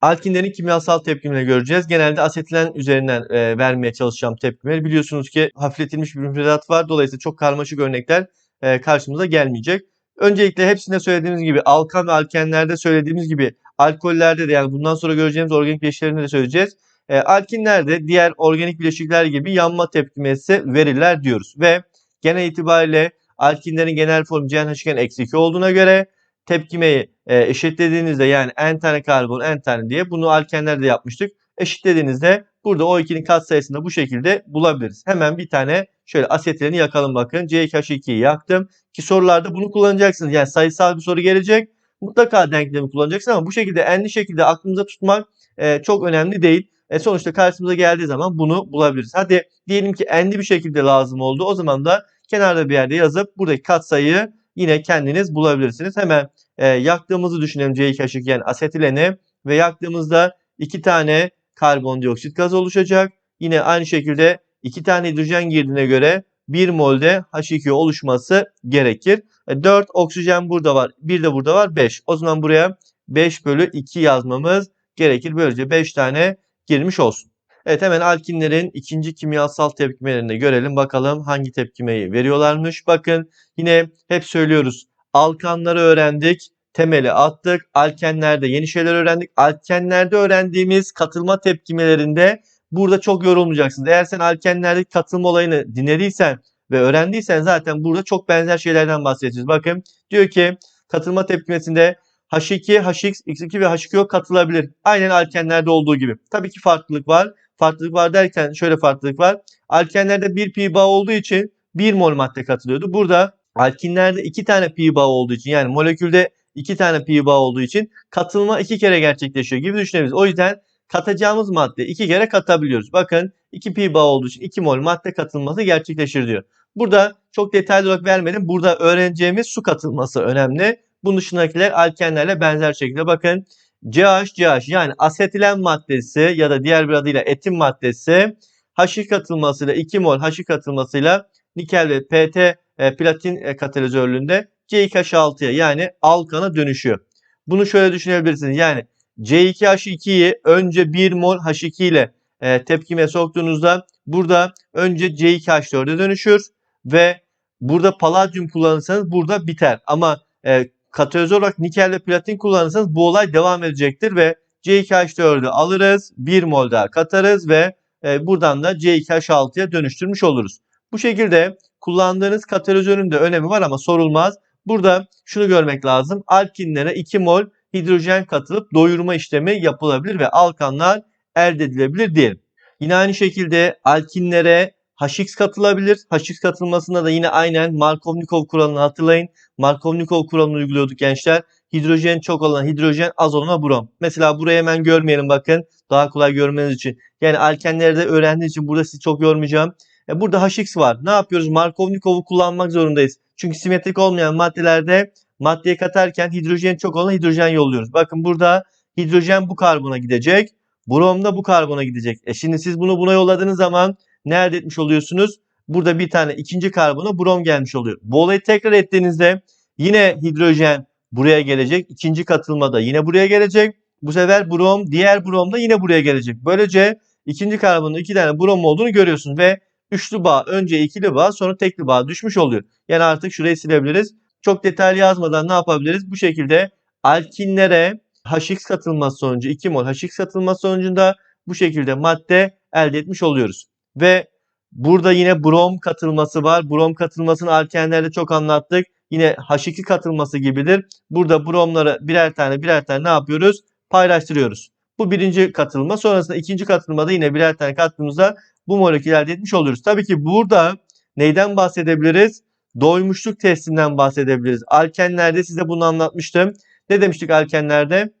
Alkinlerin kimyasal tepkimini göreceğiz. Genelde asetilen üzerinden e, vermeye çalışacağım tepkimeleri. Biliyorsunuz ki hafifletilmiş bir müfredat var. Dolayısıyla çok karmaşık örnekler e, karşımıza gelmeyecek. Öncelikle hepsinde söylediğimiz gibi alkan ve alkenlerde söylediğimiz gibi alkollerde de yani bundan sonra göreceğimiz organik bileşiklerinde de söyleyeceğiz. E, alkinlerde diğer organik bileşikler gibi yanma tepkimesi verirler diyoruz. Ve genel itibariyle alkinlerin genel formu CnH2 olduğuna göre tepkimeyi e, eşitlediğinizde yani n tane karbon n tane diye bunu alkenlerde yapmıştık. Eşitlediğinizde burada O2'nin katsayısını bu şekilde bulabiliriz. Hemen bir tane şöyle asetileni yakalım bakın. C2H2'yi yaktım. Ki sorularda bunu kullanacaksınız. Yani sayısal bir soru gelecek. Mutlaka denklemi kullanacaksınız ama bu şekilde enli şekilde aklınıza tutmak e, çok önemli değil. E, sonuçta karşımıza geldiği zaman bunu bulabiliriz. Hadi diyelim ki enli bir şekilde lazım oldu. O zaman da kenarda bir yerde yazıp buradaki katsayıyı yine kendiniz bulabilirsiniz. Hemen e, yaktığımızı düşünelim C2H2 yani asetileni ve yaktığımızda iki tane karbondioksit gazı oluşacak. Yine aynı şekilde iki tane hidrojen girdiğine göre 1 molde H2O oluşması gerekir. E, 4 oksijen burada var. 1 de burada var. 5. O zaman buraya 5 bölü 2 yazmamız gerekir. Böylece 5 tane girmiş olsun. Evet hemen alkinlerin ikinci kimyasal tepkimelerini görelim. Bakalım hangi tepkimeyi veriyorlarmış. Bakın yine hep söylüyoruz. Alkanları öğrendik. Temeli attık. Alkenlerde yeni şeyler öğrendik. Alkenlerde öğrendiğimiz katılma tepkimelerinde burada çok yorulmayacaksınız. Eğer sen alkenlerdeki katılma olayını dinlediysen ve öğrendiysen zaten burada çok benzer şeylerden bahsedeceğiz. Bakın diyor ki katılma tepkimesinde H2, HX, X2 ve H2O katılabilir. Aynen alkenlerde olduğu gibi. Tabii ki farklılık var. Farklılık var derken şöyle farklılık var. Alkenlerde bir pi bağ olduğu için 1 mol madde katılıyordu. Burada alkinlerde 2 tane pi bağ olduğu için yani molekülde 2 tane pi bağ olduğu için katılma 2 kere gerçekleşiyor gibi düşünebiliriz. O yüzden katacağımız madde 2 kere katabiliyoruz. Bakın 2 pi bağ olduğu için 2 mol madde katılması gerçekleşir diyor. Burada çok detaylı olarak vermedim. Burada öğreneceğimiz su katılması önemli. Bunun dışındakiler alkenlerle benzer şekilde bakın CH, CH yani asetilen maddesi ya da diğer bir adıyla etin maddesi H katılmasıyla 2 mol H katılmasıyla nikel ve PT e, platin e, katalizörlüğünde C2H6'ya yani alkana dönüşüyor. Bunu şöyle düşünebilirsiniz. Yani C2H2'yi önce 1 mol H2 ile e, tepkime soktuğunuzda burada önce C2H4'e dönüşür ve burada paladyum kullanırsanız burada biter. Ama e, katalizör olarak nikel ve platin kullanırsanız bu olay devam edecektir ve C2H4'ü alırız, 1 mol daha katarız ve buradan da C2H6'ya dönüştürmüş oluruz. Bu şekilde kullandığınız katalizörün de önemi var ama sorulmaz. Burada şunu görmek lazım. Alkinlere 2 mol hidrojen katılıp doyurma işlemi yapılabilir ve alkanlar elde edilebilir diyelim. Yine aynı şekilde alkinlere HX katılabilir. HX katılmasında da yine aynen Markovnikov kuralını hatırlayın. Markovnikov kuralını uyguluyorduk gençler. Hidrojen çok olan hidrojen az olana brom. Mesela burayı hemen görmeyelim bakın. Daha kolay görmeniz için. Yani alkenlerde öğrendiğiniz için burada sizi çok yormayacağım. E burada HX var. Ne yapıyoruz? Markovnikov'u kullanmak zorundayız. Çünkü simetrik olmayan maddelerde maddeye katarken hidrojen çok olan hidrojen yolluyoruz. Bakın burada hidrojen bu karbona gidecek. Brom da bu karbona gidecek. E şimdi siz bunu buna yolladığınız zaman ne elde etmiş oluyorsunuz? Burada bir tane ikinci karbona brom gelmiş oluyor. Bu olayı tekrar ettiğinizde yine hidrojen buraya gelecek. İkinci katılmada yine buraya gelecek. Bu sefer brom diğer brom da yine buraya gelecek. Böylece ikinci karbonda iki tane brom olduğunu görüyorsunuz ve üçlü bağ önce ikili bağ sonra tekli bağ düşmüş oluyor. Yani artık şurayı silebiliriz. Çok detaylı yazmadan ne yapabiliriz? Bu şekilde alkinlere HX katılması sonucu 2 mol HX katılması sonucunda bu şekilde madde elde etmiş oluyoruz. Ve burada yine brom katılması var. Brom katılmasını alkenlerde çok anlattık. Yine H2 katılması gibidir. Burada bromları birer tane birer tane ne yapıyoruz? Paylaştırıyoruz. Bu birinci katılma. Sonrasında ikinci katılmada yine birer tane kattığımızda bu molekül elde etmiş oluyoruz. Tabii ki burada neyden bahsedebiliriz? Doymuşluk testinden bahsedebiliriz. Alkenlerde size bunu anlatmıştım. Ne demiştik alkenlerde?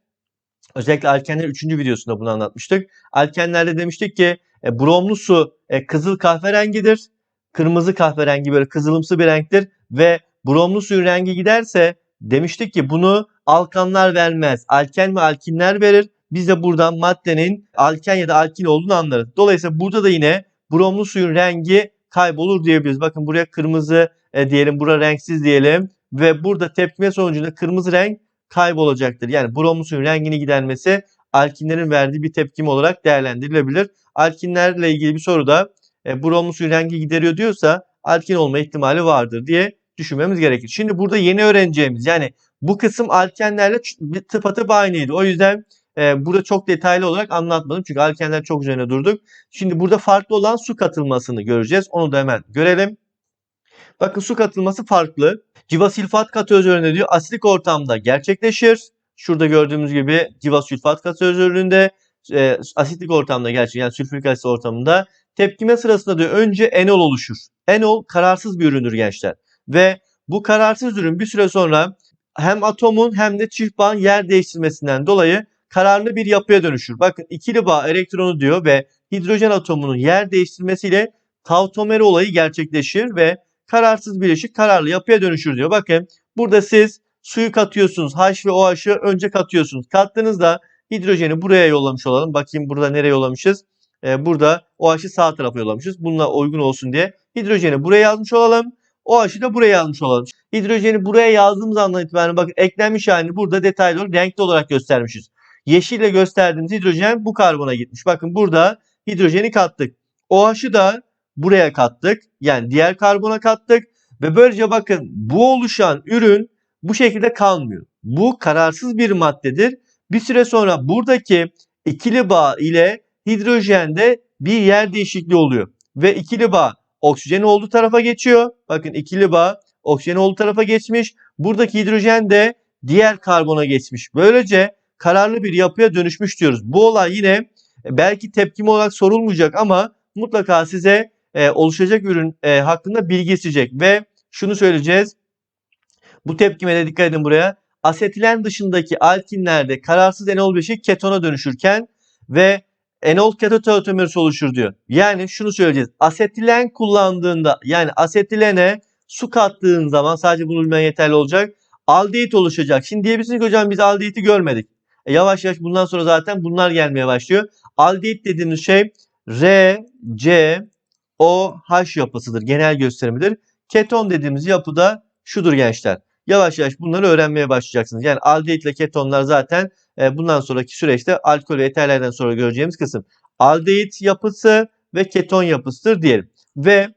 Özellikle alkenler 3. videosunda bunu anlatmıştık. Alkenlerde demiştik ki e, bromlu su e, kızıl kahverengidir. Kırmızı kahverengi böyle kızılımsı bir renktir ve bromlu suyun rengi giderse demiştik ki bunu alkanlar vermez. Alken ve alkinler verir. Biz de buradan maddenin alken ya da alkin olduğunu anlarız. Dolayısıyla burada da yine bromlu suyun rengi kaybolur diyebiliriz. Bakın buraya kırmızı e, diyelim, buraya renksiz diyelim ve burada tepkime sonucunda kırmızı renk kaybolacaktır. Yani bromlu suyun rengini gidermesi alkinlerin verdiği bir tepkime olarak değerlendirilebilir. Alkinlerle ilgili bir soruda e, bromlu suyun rengi gideriyor diyorsa alkin olma ihtimali vardır diye düşünmemiz gerekir. Şimdi burada yeni öğreneceğimiz yani bu kısım alkenlerle tıpatıp aynıydı. O yüzden e, burada çok detaylı olarak anlatmadım. Çünkü alkenler çok üzerine durduk. Şimdi burada farklı olan su katılmasını göreceğiz. Onu da hemen görelim. Bakın su katılması farklı. Civasilfat katalizöründe diyor asitlik ortamda gerçekleşir. Şurada gördüğümüz gibi civasulfat katalizöründe e, asitlik ortamda gerçek yani sülfürik asit ortamında tepkime sırasında diyor önce enol oluşur. Enol kararsız bir üründür gençler. Ve bu kararsız ürün bir süre sonra hem atomun hem de çift bağın yer değiştirmesinden dolayı kararlı bir yapıya dönüşür. Bakın ikili bağ elektronu diyor ve hidrojen atomunun yer değiştirmesiyle tautomeri olayı gerçekleşir ve kararsız bileşik kararlı yapıya dönüşür diyor. Bakın burada siz suyu katıyorsunuz. H ve OH'ı önce katıyorsunuz. Kattığınızda hidrojeni buraya yollamış olalım. Bakayım burada nereye yollamışız? Ee, burada OH'ı sağ tarafa yollamışız. Bununla uygun olsun diye. Hidrojeni buraya yazmış olalım. OH'ı da buraya yazmış olalım. Hidrojeni buraya yazdığımız andan itibaren bakın eklenmiş halini burada detaylı olarak renkli olarak göstermişiz. Yeşille gösterdiğimiz hidrojen bu karbona gitmiş. Bakın burada hidrojeni kattık. OH'ı da buraya kattık. Yani diğer karbona kattık. Ve böylece bakın bu oluşan ürün bu şekilde kalmıyor. Bu kararsız bir maddedir. Bir süre sonra buradaki ikili bağ ile hidrojende bir yer değişikliği oluyor. Ve ikili bağ oksijen olduğu tarafa geçiyor. Bakın ikili bağ oksijen olduğu tarafa geçmiş. Buradaki hidrojen de diğer karbona geçmiş. Böylece kararlı bir yapıya dönüşmüş diyoruz. Bu olay yine e, belki tepkime olarak sorulmayacak ama mutlaka size e, oluşacak ürün e, hakkında bilgi isteyecek ve şunu söyleyeceğiz. Bu tepkimede dikkat edin buraya. Asetilen dışındaki alkinlerde kararsız enol bileşik ketona dönüşürken ve enol ketoteotomerisi oluşur diyor. Yani şunu söyleyeceğiz. Asetilen kullandığında yani asetilene su kattığın zaman sadece bunu bilmen yeterli olacak. Aldehit oluşacak. Şimdi diyebilirsiniz ki hocam biz aldehiti görmedik. E yavaş yavaş bundan sonra zaten bunlar gelmeye başlıyor. Aldehit dediğimiz şey R, C, O, H yapısıdır. Genel gösterimidir. Keton dediğimiz yapı da şudur gençler. Yavaş yavaş bunları öğrenmeye başlayacaksınız. Yani aldehit ile ketonlar zaten e, bundan sonraki süreçte alkol ve eterlerden sonra göreceğimiz kısım. Aldehit yapısı ve keton yapısıdır diyelim. Ve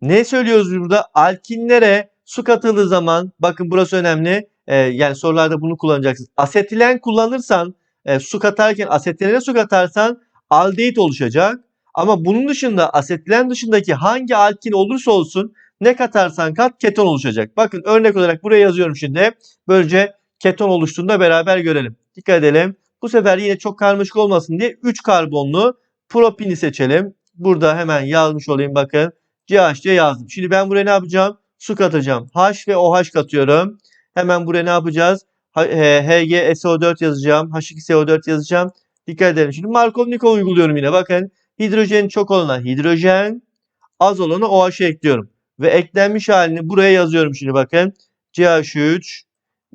ne söylüyoruz burada? Alkinlere su katıldığı zaman bakın burası önemli. E, yani sorularda bunu kullanacaksınız. Asetilen kullanırsan e, su katarken asetilene su katarsan aldehit oluşacak. Ama bunun dışında asetilen dışındaki hangi alkin olursa olsun ne katarsan kat keton oluşacak. Bakın örnek olarak buraya yazıyorum şimdi. Böylece keton oluştuğunda beraber görelim. Dikkat edelim. Bu sefer yine çok karmaşık olmasın diye 3 karbonlu propini seçelim. Burada hemen yazmış olayım bakın. CH yazdım. Şimdi ben buraya ne yapacağım? Su katacağım. H ve OH katıyorum. Hemen buraya ne yapacağız? H- e, HgSO4 yazacağım. H2SO4 yazacağım. Dikkat edelim. Şimdi Markov-Nikol uyguluyorum yine. Bakın hidrojen çok olana hidrojen, az olana OH ekliyorum. Ve eklenmiş halini buraya yazıyorum şimdi bakın. CH3,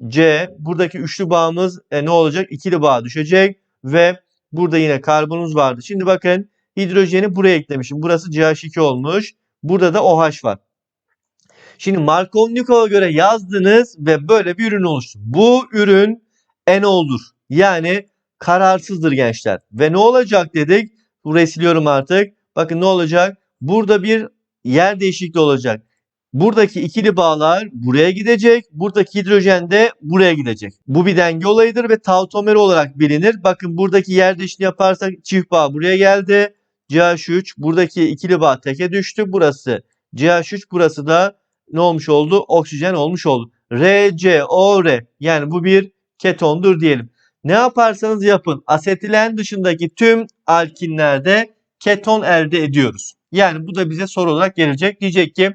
C. Buradaki üçlü bağımız e, ne olacak? İkili bağ düşecek. Ve burada yine karbonumuz vardı. Şimdi bakın hidrojeni buraya eklemişim. Burası CH2 olmuş. Burada da OH var. Şimdi Markov-Nikol'a göre yazdınız ve böyle bir ürün oluştu. Bu ürün enoldur. Yani kararsızdır gençler. Ve ne olacak dedik? Burayı siliyorum artık. Bakın ne olacak? Burada bir yer değişikliği olacak. Buradaki ikili bağlar buraya gidecek. Buradaki hidrojen de buraya gidecek. Bu bir denge olayıdır ve tautomeri olarak bilinir. Bakın buradaki yer değişikliği yaparsak çift bağ buraya geldi. CH3 buradaki ikili bağ teke düştü. Burası CH3 burası da ne olmuş oldu? Oksijen olmuş oldu. RCOR yani bu bir ketondur diyelim. Ne yaparsanız yapın asetilen dışındaki tüm alkinlerde keton elde ediyoruz. Yani bu da bize soru olarak gelecek. Diyecek ki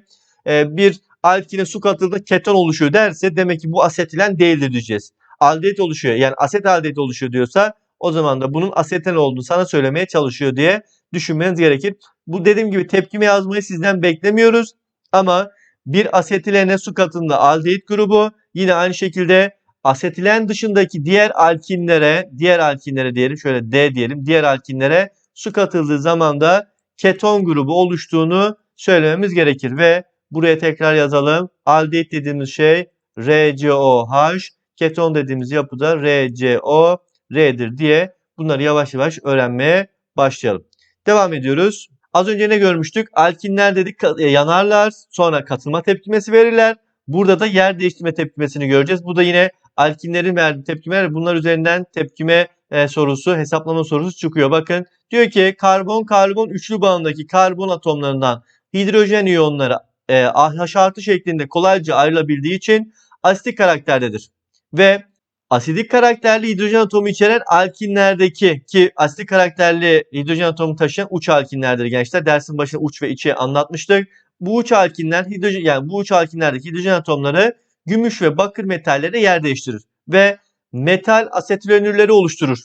e, bir alkine su katıldığında keton oluşuyor derse demek ki bu asetilen değildir diyeceğiz. Aldehit oluşuyor yani aset aldehit oluşuyor diyorsa o zaman da bunun aseten olduğunu sana söylemeye çalışıyor diye düşünmeniz gerekir. Bu dediğim gibi tepkime yazmayı sizden beklemiyoruz ama bir asetilene su katında aldehit grubu yine aynı şekilde asetilen dışındaki diğer alkinlere diğer alkinlere diyelim şöyle D diyelim diğer alkinlere su katıldığı zaman da keton grubu oluştuğunu söylememiz gerekir ve buraya tekrar yazalım. Aldehit dediğimiz şey RCOH, keton dediğimiz yapıda RCO, R'dir diye Bunları yavaş yavaş öğrenmeye başlayalım. Devam ediyoruz. Az önce ne görmüştük? Alkinler dedik e, yanarlar, sonra katılma tepkimesi verirler. Burada da yer değiştirme tepkimesini göreceğiz. Bu da yine alkinlerin verdiği tepkimeler. Bunlar üzerinden tepkime e, sorusu, hesaplama sorusu çıkıyor. Bakın diyor ki karbon karbon üçlü bağındaki karbon atomlarından hidrojen iyonları e, H artı şeklinde kolayca ayrılabildiği için asitik karakterdedir. Ve asidik karakterli hidrojen atomu içeren alkinlerdeki ki asidik karakterli hidrojen atomu taşıyan uç alkinlerdir gençler. Dersin başında uç ve içi anlatmıştık. Bu uç alkinler hidrojen yani bu uç alkinlerdeki hidrojen atomları gümüş ve bakır metallere yer değiştirir ve metal asetilönürleri oluşturur.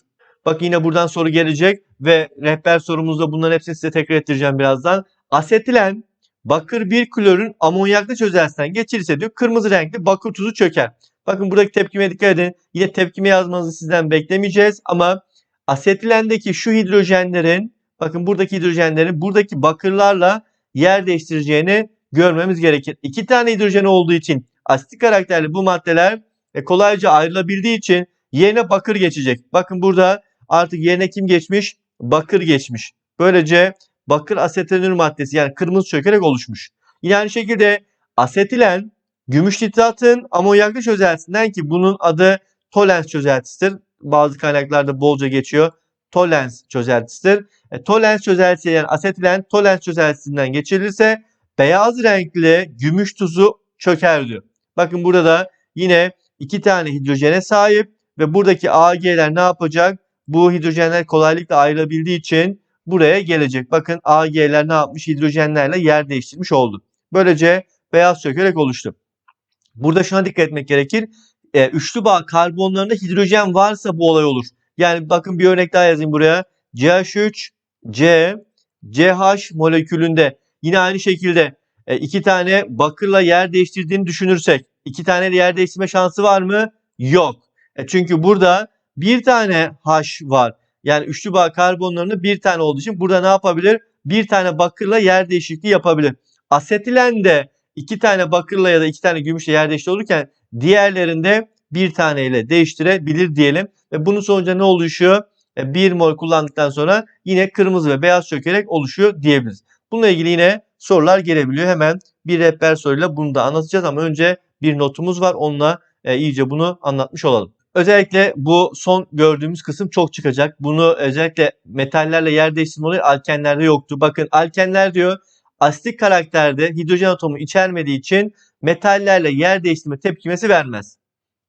Bak yine buradan soru gelecek ve rehber sorumuzda bunların hepsini size tekrar ettireceğim birazdan. Asetilen bakır bir klorun amonyaklı çözeltisinden geçirirse diyor kırmızı renkli bakır tuzu çöker. Bakın buradaki tepkime dikkat edin. Yine tepkime yazmanızı sizden beklemeyeceğiz ama asetilendeki şu hidrojenlerin bakın buradaki hidrojenlerin buradaki bakırlarla yer değiştireceğini görmemiz gerekir. İki tane hidrojen olduğu için asitik karakterli bu maddeler e, kolayca ayrılabildiği için yerine bakır geçecek. Bakın burada artık yerine kim geçmiş? Bakır geçmiş. Böylece bakır asetilönür maddesi yani kırmızı çökerek oluşmuş. Yine aynı şekilde asetilen gümüş nitratın amonyaklı çözeltisinden ki bunun adı tolens çözeltisidir. Bazı kaynaklarda bolca geçiyor. Tolens çözeltisidir. E, tolens çözeltisi yani asetilen tolens çözeltisinden geçirilirse beyaz renkli gümüş tuzu çöker diyor. Bakın burada da yine iki tane hidrojene sahip ve buradaki AG'ler ne yapacak? Bu hidrojenler kolaylıkla ayrılabildiği için buraya gelecek. Bakın AG'ler ne yapmış? Hidrojenlerle yer değiştirmiş oldu. Böylece beyaz çökelek oluştu. Burada şuna dikkat etmek gerekir. E, üçlü bağ karbonlarında hidrojen varsa bu olay olur. Yani bakın bir örnek daha yazayım buraya. CH3, C, CH molekülünde yine aynı şekilde e, iki tane bakırla yer değiştirdiğini düşünürsek iki tane de yer değiştirme şansı var mı? Yok. E, çünkü burada bir tane H var. Yani üçlü bağ karbonlarında bir tane olduğu için burada ne yapabilir? Bir tane bakırla yer değişikliği yapabilir. Asetilen de iki tane bakırla ya da iki tane gümüşle yer değişikliği olurken diğerlerinde bir taneyle değiştirebilir diyelim. Ve bunun sonucunda ne oluşuyor? E, bir mol kullandıktan sonra yine kırmızı ve beyaz çökerek oluşuyor diyebiliriz. Bununla ilgili yine sorular gelebiliyor. Hemen bir rehber soruyla bunu da anlatacağız ama önce bir notumuz var. Onunla e, iyice bunu anlatmış olalım. Özellikle bu son gördüğümüz kısım çok çıkacak. Bunu özellikle metallerle yer değiştirme olayı alkenlerde yoktu. Bakın alkenler diyor asitik karakterde hidrojen atomu içermediği için metallerle yer değiştirme tepkimesi vermez.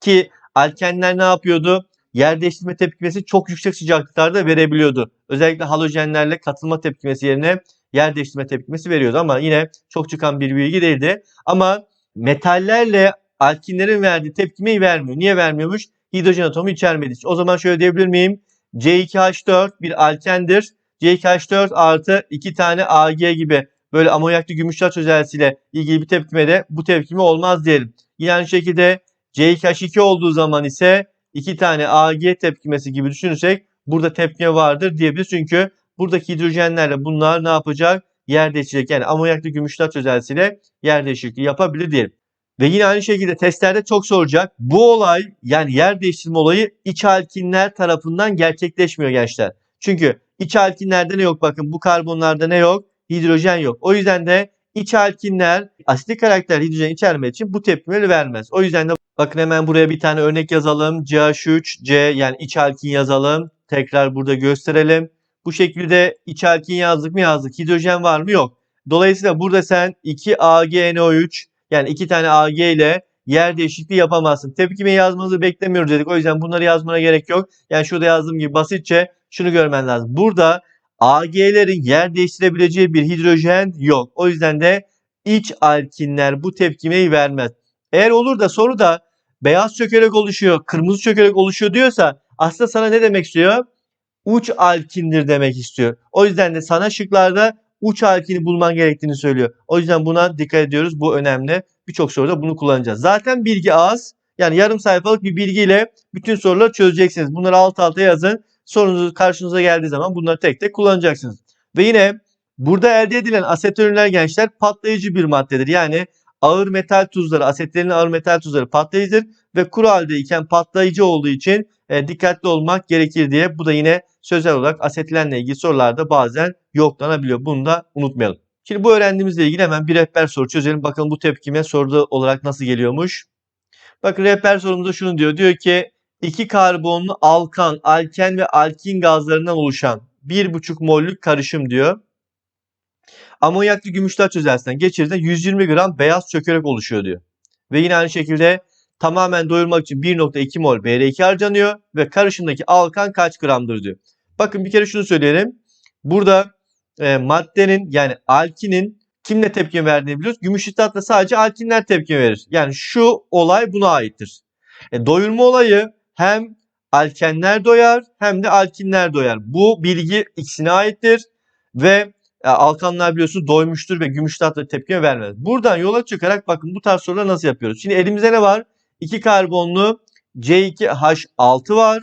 Ki alkenler ne yapıyordu? Yer değiştirme tepkimesi çok yüksek sıcaklıklarda verebiliyordu. Özellikle halojenlerle katılma tepkimesi yerine yer değiştirme tepkimesi veriyordu ama yine çok çıkan bir bilgi değildi. Ama metallerle alkinlerin verdiği tepkimeyi vermiyor. Niye vermiyormuş? Hidrojen atomu içermediği için. O zaman şöyle diyebilir miyim? C2H4 bir alkendir. C2H4 artı 2 tane Ag gibi böyle amonyaklı gümüşler çözeltisiyle ilgili bir tepkimede bu tepkime olmaz diyelim. Yine aynı şekilde C2H2 olduğu zaman ise 2 tane Ag tepkimesi gibi düşünürsek burada tepkime vardır diyebiliriz. Çünkü buradaki hidrojenlerle bunlar ne yapacak? Yer değiştirecek. Yani amonyaklı gümüşler çözeltisiyle yer değişikliği yapabilir diyelim. Ve yine aynı şekilde testlerde çok soracak. Bu olay yani yer değiştirme olayı iç alkinler tarafından gerçekleşmiyor gençler. Çünkü iç alkinlerde ne yok bakın bu karbonlarda ne yok? Hidrojen yok. O yüzden de iç alkinler asitik karakter hidrojen içermediği için bu tepkimeleri vermez. O yüzden de bakın hemen buraya bir tane örnek yazalım. CH3C yani iç alkin yazalım. Tekrar burada gösterelim. Bu şekilde iç alkin yazdık mı yazdık. Hidrojen var mı yok. Dolayısıyla burada sen 2AgNO3 yani iki tane Ag ile yer değişikliği yapamazsın. Tepkime yazmanızı beklemiyoruz dedik. O yüzden bunları yazmana gerek yok. Yani şurada yazdığım gibi basitçe şunu görmen lazım. Burada Ag'lerin yer değiştirebileceği bir hidrojen yok. O yüzden de iç alkinler bu tepkimeyi vermez. Eğer olur da soruda beyaz çökelek oluşuyor, kırmızı çökelek oluşuyor diyorsa aslında sana ne demek istiyor? Uç alkindir demek istiyor. O yüzden de sana şıklarda uç alkini bulman gerektiğini söylüyor. O yüzden buna dikkat ediyoruz. Bu önemli. Birçok soruda bunu kullanacağız. Zaten bilgi az. Yani yarım sayfalık bir bilgiyle bütün soruları çözeceksiniz. Bunları alt alta yazın. Sorunuz karşınıza geldiği zaman bunları tek tek kullanacaksınız. Ve yine burada elde edilen asetonler gençler patlayıcı bir maddedir. Yani ağır metal tuzları, asetlerin ağır metal tuzları patlayıcıdır ve kuru haldeyken patlayıcı olduğu için e, dikkatli olmak gerekir diye bu da yine sözel olarak asetilenle ilgili sorularda bazen yoklanabiliyor. Bunu da unutmayalım. Şimdi bu öğrendiğimizle ilgili hemen bir rehber soru çözelim. Bakalım bu tepkime soruda olarak nasıl geliyormuş. Bakın rehber sorumuzda şunu diyor. Diyor ki iki karbonlu alkan, alken ve alkin gazlarından oluşan 1,5 mollük karışım diyor. Amonyaklı gümüşler çözelsinden geçirdiğinde 120 gram beyaz çökelek oluşuyor diyor. Ve yine aynı şekilde tamamen doyurmak için 1.2 mol BR2 harcanıyor ve karışımdaki alkan kaç gramdır diyor. Bakın bir kere şunu söyleyelim. Burada e, maddenin yani alkinin kimle tepki verdiğini biliyoruz. Gümüş hitatla sadece alkinler tepki verir. Yani şu olay buna aittir. E, doyurma olayı hem alkenler doyar hem de alkinler doyar. Bu bilgi ikisine aittir ve e, alkanlar biliyorsunuz doymuştur ve gümüş tatlı tepki vermez. Buradan yola çıkarak bakın bu tarz soruları nasıl yapıyoruz? Şimdi elimizde ne var? 2 karbonlu C2H6 var.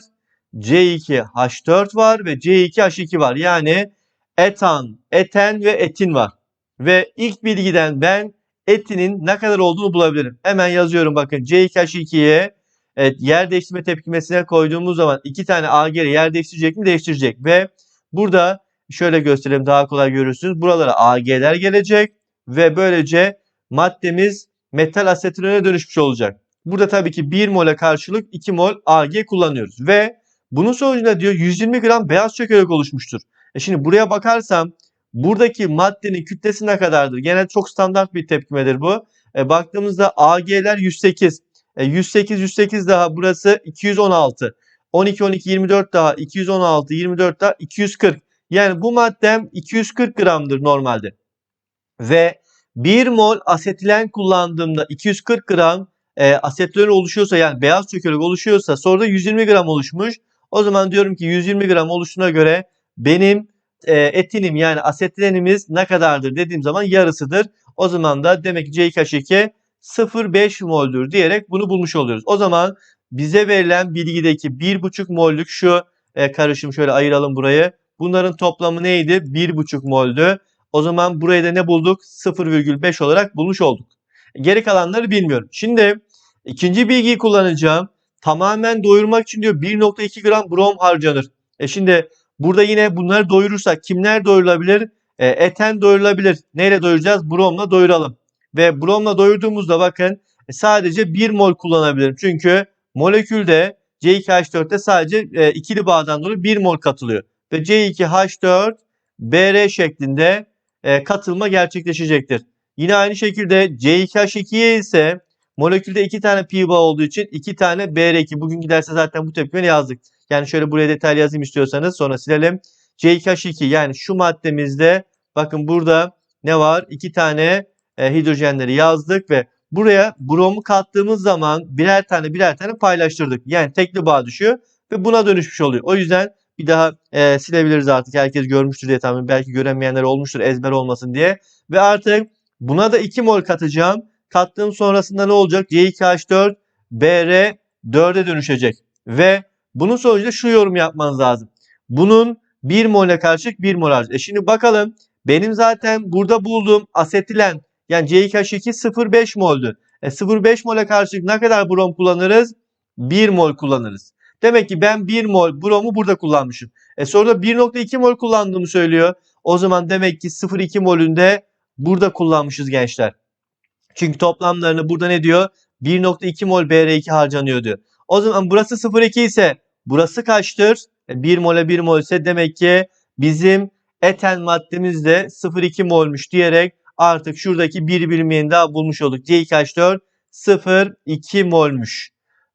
C2H4 var ve C2H2 var. Yani etan, eten ve etin var. Ve ilk bilgiden ben etinin ne kadar olduğunu bulabilirim. Hemen yazıyorum bakın C2H2'ye evet, yer değiştirme tepkimesine koyduğumuz zaman iki tane AG yer değiştirecek mi? Değiştirecek. Ve burada şöyle göstereyim daha kolay görürsünüz. Buralara AG'ler gelecek ve böylece maddemiz metal asetilene dönüşmüş olacak. Burada tabii ki 1 mole karşılık 2 mol Ag kullanıyoruz. Ve bunun sonucunda diyor 120 gram beyaz çökelek oluşmuştur. E şimdi buraya bakarsam buradaki maddenin kütlesi ne kadardır? Genelde çok standart bir tepkimedir bu. E baktığımızda Ag'ler 108. E 108 108 daha burası 216. 12 12 24 daha 216 24 daha 240. Yani bu maddem 240 gramdır normalde. Ve 1 mol asetilen kullandığımda 240 gram e, asetilен oluşuyorsa yani beyaz çökelek oluşuyorsa soruda 120 gram oluşmuş. O zaman diyorum ki 120 gram oluştuğuna göre benim e, etinim yani asetilenimiz ne kadardır dediğim zaman yarısıdır. O zaman da demek ki C2H2 0,5 moldür diyerek bunu bulmuş oluyoruz. O zaman bize verilen bilgideki 1,5 mollük şu e, karışım şöyle ayıralım burayı. Bunların toplamı neydi? 1,5 moldü. O zaman burayı da ne bulduk? 0,5 olarak bulmuş olduk. Geri kalanları bilmiyorum. Şimdi ikinci bilgiyi kullanacağım. Tamamen doyurmak için diyor 1.2 gram brom harcanır. E şimdi burada yine bunları doyurursak kimler doyurulabilir? E, eten doyurulabilir. Neyle doyuracağız? Bromla doyuralım. Ve bromla doyurduğumuzda bakın e, sadece 1 mol kullanabilirim. Çünkü molekülde C2H4'te sadece e, ikili bağdan dolayı 1 mol katılıyor. Ve C2H4 BR şeklinde e, katılma gerçekleşecektir. Yine aynı şekilde C2H2'ye ise molekülde iki tane pi bağ olduğu için iki tane BR2. Bugün derste zaten bu tepkimeyi yazdık. Yani şöyle buraya detaylı yazayım istiyorsanız sonra silelim. C2H2 yani şu maddemizde bakın burada ne var? İki tane e, hidrojenleri yazdık ve buraya bromu kattığımız zaman birer tane birer tane paylaştırdık. Yani tekli bağ düşüyor ve buna dönüşmüş oluyor. O yüzden bir daha e, silebiliriz artık. Herkes görmüştür diye tahmin. Belki göremeyenler olmuştur ezber olmasın diye. Ve artık buna da 2 mol katacağım. Kattığım sonrasında ne olacak? C2H4 BR 4'e dönüşecek. Ve bunun sonucunda şu yorum yapmanız lazım. Bunun 1 mole karşılık 1 mol harcı. E şimdi bakalım benim zaten burada bulduğum asetilen yani C2H2 0,5 moldü. E 0,5 mole karşılık ne kadar brom kullanırız? 1 mol kullanırız. Demek ki ben 1 mol bromu burada kullanmışım. E soruda 1.2 mol kullandığımı söylüyor. O zaman demek ki 0,2 molünde burada kullanmışız gençler. Çünkü toplamlarını burada ne diyor? 1.2 mol BR2 harcanıyor diyor. O zaman burası 0,2 ise burası kaçtır? E 1 mole 1 mol ise demek ki bizim eten maddemiz de 0,2 molmuş diyerek artık şuradaki bir birimini daha bulmuş olduk. C2H4 0,2 molmuş.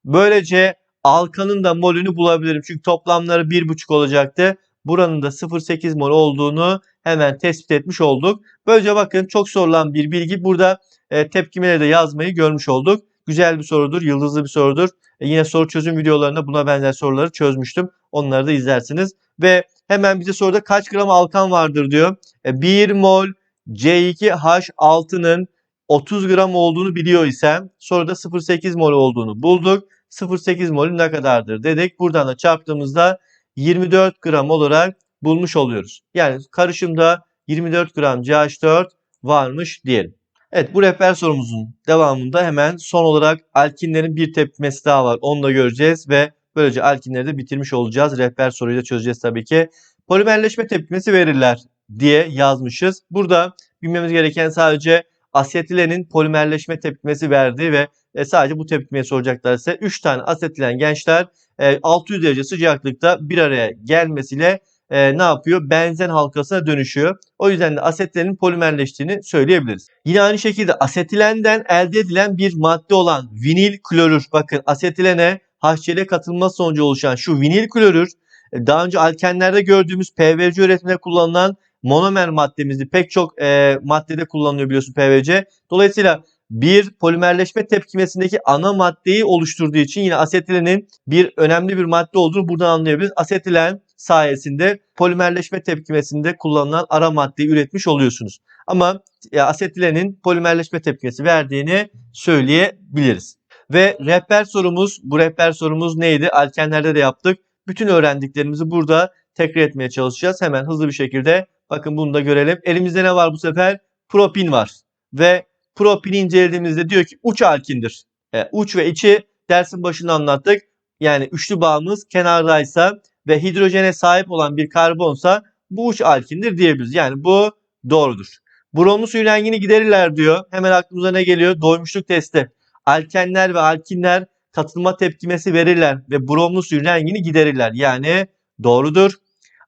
Böylece alkanın da molünü bulabilirim. Çünkü toplamları 1,5 olacaktı. Buranın da 0,8 mol olduğunu hemen tespit etmiş olduk. Böylece bakın çok sorulan bir bilgi. Burada e, tepkimeleri de yazmayı görmüş olduk. Güzel bir sorudur, yıldızlı bir sorudur. E, yine soru çözüm videolarında buna benzer soruları çözmüştüm. Onları da izlersiniz. Ve hemen bize soruda kaç gram alkan vardır diyor. E, 1 mol C2H6'nın 30 gram olduğunu biliyor isem soruda 0,8 mol olduğunu bulduk. 0,8 molü ne kadardır dedik. Buradan da çarptığımızda 24 gram olarak bulmuş oluyoruz. Yani karışımda 24 gram CH4 varmış diyelim. Evet bu rehber sorumuzun devamında hemen son olarak alkinlerin bir tepkimesi daha var. Onu da göreceğiz ve böylece alkinleri de bitirmiş olacağız. Rehber soruyu da çözeceğiz tabii ki. Polimerleşme tepkimesi verirler diye yazmışız. Burada bilmemiz gereken sadece asetilenin polimerleşme tepkimesi verdiği ve e, sadece bu tepkimeyi soracaklar ise 3 tane asetilen gençler e, 600 derece sıcaklıkta bir araya gelmesiyle e, ne yapıyor? Benzen halkasına dönüşüyor. O yüzden de asetilenin polimerleştiğini söyleyebiliriz. Yine aynı şekilde asetilenden elde edilen bir madde olan vinil klorür. Bakın asetilene HCl katılması sonucu oluşan şu vinil klorür e, daha önce alkenlerde gördüğümüz PVC üretiminde kullanılan monomer maddemizdi. Pek çok e, maddede kullanılıyor biliyorsun PVC. Dolayısıyla bir polimerleşme tepkimesindeki ana maddeyi oluşturduğu için yine asetilenin bir önemli bir madde olduğunu buradan anlayabiliriz. Asetilen sayesinde polimerleşme tepkimesinde kullanılan ara maddeyi üretmiş oluyorsunuz. Ama asetilenin polimerleşme tepkimesi verdiğini söyleyebiliriz. Ve rehber sorumuz, bu rehber sorumuz neydi? Alkenlerde de yaptık. Bütün öğrendiklerimizi burada tekrar etmeye çalışacağız. Hemen hızlı bir şekilde bakın bunu da görelim. Elimizde ne var bu sefer? Propin var. Ve propini incelediğimizde diyor ki uç alkindir. E, uç ve içi dersin başında anlattık. Yani üçlü bağımız kenardaysa ve hidrojene sahip olan bir karbonsa bu uç alkindir diyebiliriz. Yani bu doğrudur. Bromlu suyun giderirler diyor. Hemen aklımıza ne geliyor? Doymuşluk testi. Alkenler ve alkinler katılma tepkimesi verirler ve bromlu suyun giderirler. Yani doğrudur.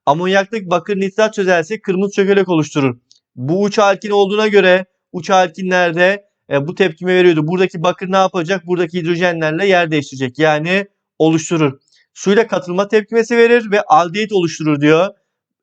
Amonyaklık bakır nitrat çözelsi kırmızı çökelek oluşturur. Bu uç alkin olduğuna göre uç alkinlerde e, bu tepkime veriyordu. Buradaki bakır ne yapacak? Buradaki hidrojenlerle yer değiştirecek. Yani oluşturur. Suyla katılma tepkimesi verir ve aldehit oluşturur diyor.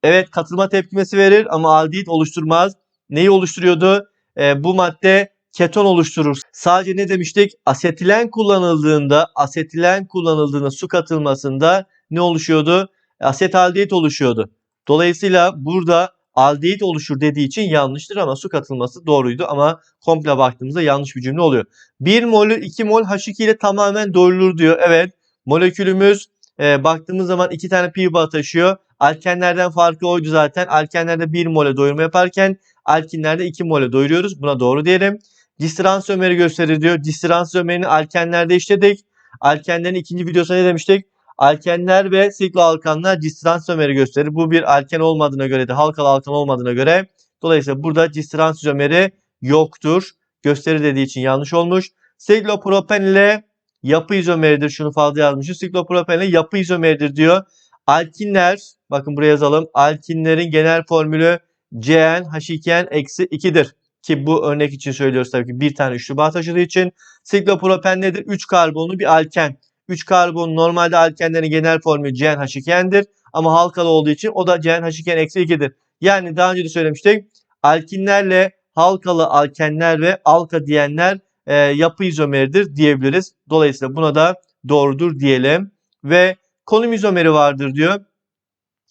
Evet katılma tepkimesi verir ama aldehit oluşturmaz. Neyi oluşturuyordu? E, bu madde keton oluşturur. Sadece ne demiştik? Asetilen kullanıldığında, asetilen kullanıldığında su katılmasında ne oluşuyordu? Asetaldehit oluşuyordu. Dolayısıyla burada aldehit oluşur dediği için yanlıştır ama su katılması doğruydu ama komple baktığımızda yanlış bir cümle oluyor. 1 molü 2 mol H2 ile tamamen doyurulur diyor. Evet molekülümüz e, baktığımız zaman 2 tane pi bağı taşıyor. Alkenlerden farkı oydu zaten. Alkenlerde 1 mole doyurma yaparken alkinlerde 2 mole doyuruyoruz. Buna doğru diyelim. Distrans ömeri gösterir diyor. Distrans ömerini alkenlerde işledik. Alkenlerin ikinci videosunda ne demiştik? Alkenler ve sikloalkanlar distrans ömeri gösterir. Bu bir alken olmadığına göre de halkalı alkan olmadığına göre dolayısıyla burada distrans ömeri yoktur. Gösteri dediği için yanlış olmuş. Siklopropen ile yapı izomeridir. Şunu fazla yazmışız. Siklopropen ile yapı izomeridir diyor. Alkinler bakın buraya yazalım. Alkinlerin genel formülü CnH2n eksi 2'dir. Ki bu örnek için söylüyoruz tabii ki bir tane üçlü bağ taşıdığı için. Siklopropen nedir? 3 karbonlu bir alken. 3 karbon normalde alkenlerin genel formülü CnH2n'dir. Ama halkalı olduğu için o da CnH2n eksi 2'dir. Yani daha önce de söylemiştik. Alkinlerle halkalı alkenler ve alka diyenler e, yapı izomeridir diyebiliriz. Dolayısıyla buna da doğrudur diyelim. Ve konum izomeri vardır diyor.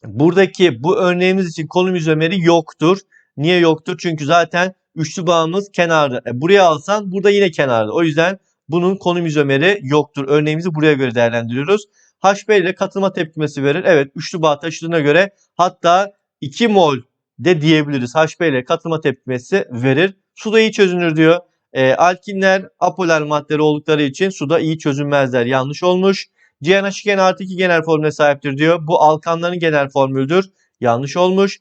Buradaki bu örneğimiz için konum izomeri yoktur. Niye yoktur? Çünkü zaten üçlü bağımız kenarda. E, buraya alsan burada yine kenarda. O yüzden bunun konum izomeri yoktur. Örneğimizi buraya göre değerlendiriyoruz. HB ile katılma tepkimesi verir. Evet üçlü bağ taşıdığına göre hatta 2 mol de diyebiliriz. HB ile katılma tepkimesi verir. Suda iyi çözünür diyor. E, alkinler apolar maddeleri oldukları için suda iyi çözünmezler. Yanlış olmuş. CnH2n artı 2 genel formüle sahiptir diyor. Bu alkanların genel formülüdür. Yanlış olmuş.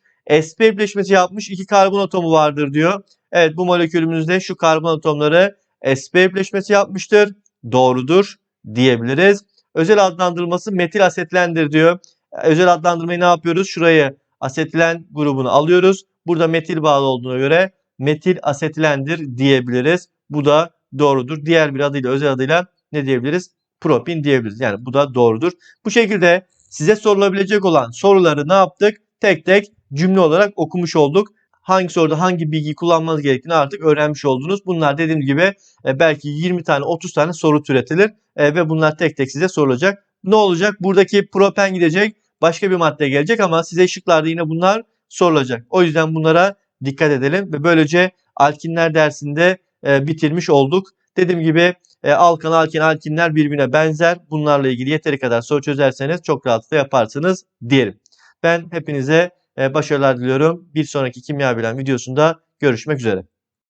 sp birleşmesi yapmış iki karbon atomu vardır diyor. Evet bu molekülümüzde şu karbon atomları sp birleşmesi yapmıştır. Doğrudur diyebiliriz. Özel adlandırılması metil asetlendir diyor. Özel adlandırmayı ne yapıyoruz? Şurayı asetilen grubunu alıyoruz. Burada metil bağlı olduğuna göre metil asetilendir diyebiliriz. Bu da doğrudur. Diğer bir adıyla özel adıyla ne diyebiliriz? Propin diyebiliriz. Yani bu da doğrudur. Bu şekilde size sorulabilecek olan soruları ne yaptık? Tek tek cümle olarak okumuş olduk. Hangi soruda hangi bilgiyi kullanmanız gerektiğini artık öğrenmiş oldunuz. Bunlar dediğim gibi e, belki 20 tane 30 tane soru türetilir e, ve bunlar tek tek size sorulacak. Ne olacak? Buradaki propen gidecek başka bir madde gelecek ama size şıklarda yine bunlar sorulacak. O yüzden bunlara dikkat edelim ve böylece alkinler dersinde e, bitirmiş olduk. Dediğim gibi alkan, alkin, alkinler birbirine benzer. Bunlarla ilgili yeteri kadar soru çözerseniz çok rahatlıkla yaparsınız diyelim. Ben hepinize başarılar diliyorum. Bir sonraki kimya bilen videosunda görüşmek üzere.